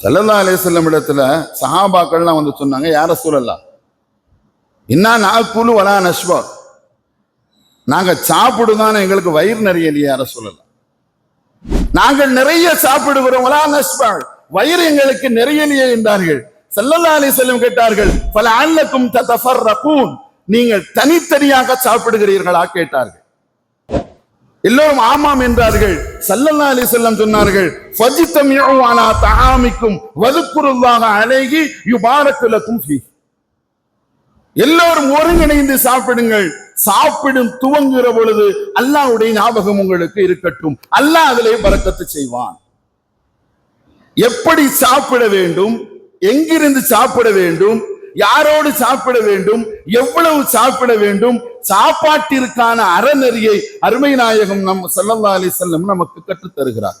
சல்லல்லா அலிஸ்லம் இடத்துல சஹாபாக்கள்லாம் வந்து சொன்னாங்க யார சூழல்லா இன்னா நாக்குழு வலா நஷ்வா நாங்கள் சாப்பிடுதான் எங்களுக்கு வயிறு நிறைய இல்லையா யார சூழல்லா நாங்கள் நிறைய சாப்பிடுகிறோம் வலா நஷ்வா வயிறு எங்களுக்கு நிறையலையே என்றார்கள். சல்லல்லா செல்லும் கேட்டார்கள் பல அல்லக்கும் நீங்கள் தனித்தனியாக சாப்பிடுகிறீர்களா? கேட்டார்கள். எல்லோரும் ஆமாம் என்றார்கள். சல்லல்லா அலி செல்லம் சொன்னார்கள் ஃபஜித்தம் அலா தகாமிக்கும் வதுக்குருல்லாஹ அழகி யுபாரக்குல ஃபீ. எல்லோரும் ஒருங்கிணைந்து சாப்பிடுங்கள். சாப்பிடும் துவங்குகிற பொழுது அல்லாஹ்வுடைய ஞாபகம் உங்களுக்கு இருக்கட்டும். அல்லாஹ் அதிலே பறக்கத்து செய்வான். எப்படி சாப்பிட வேண்டும் எங்கிருந்து சாப்பிட வேண்டும் யாரோடு சாப்பிட வேண்டும்? எவ்வளவு சாப்பிட வேண்டும்? சாப்பாட்டிற்கான அறநெறியை அருமை நாயகம் நம் ஸல்லல்லாஹு அலி செல்லம் நமக்கு கற்றுத் தருகிறார்